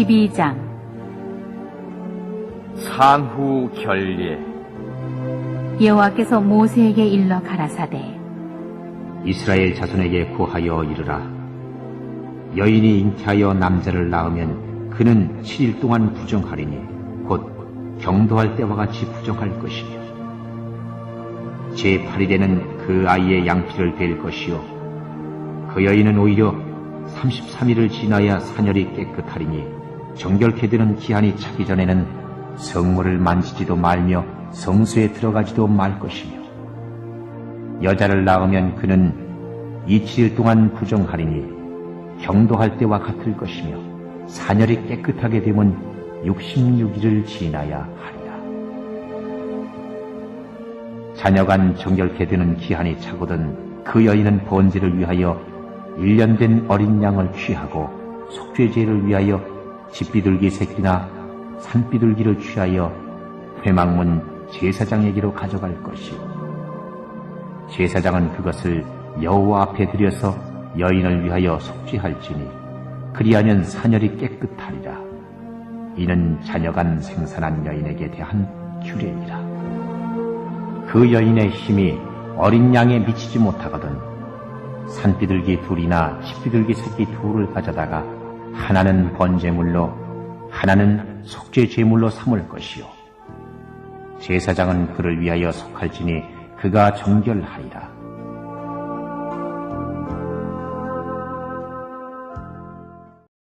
12장. 산후 결례. 여호와께서 모세에게 일러 가라사대. 이스라엘 자손에게 구하여 이르라. 여인이 잉태하여 남자를 낳으면 그는 7일 동안 부정하리니 곧 경도할 때와 같이 부정할 것이며 제8일에는 그 아이의 양피를 댈 것이요 그 여인은 오히려 33일을 지나야 사녀리 깨끗하리니 정결케 되는 기한이 차기 전에는 성물을 만지지도 말며 성수에 들어가지도 말 것이며 여자를 낳으면 그는 이칠 동안 부정하리니 경도할 때와 같을 것이며 사녀리 깨끗하게 되면 66일을 지나야 하리라. 자녀간 정결케 되는 기한이 차거든 그 여인은 번제를 위하여 1년 된 어린 양을 취하고 속죄제를 위하여 집비둘기 새끼나 산비둘기를 취하여 회망문 제사장에게로 가져갈 것이요 제사장은 그것을 여호와 앞에 들여서 여인을 위하여 속죄할지니 그리하면 사녀리 깨끗하리라. 이는 자녀간 생산한 여인에게 대한 규례니라. 그 여인의 힘이 어린 양에 미치지 못하거든 산비둘기 둘이나 집비둘기 새끼 둘을 가져다가 하나는 번제물로 하나는 속죄 제물로 삼을 것이요 제사장은 그를 위하여 속할지니 그가 정결하리라.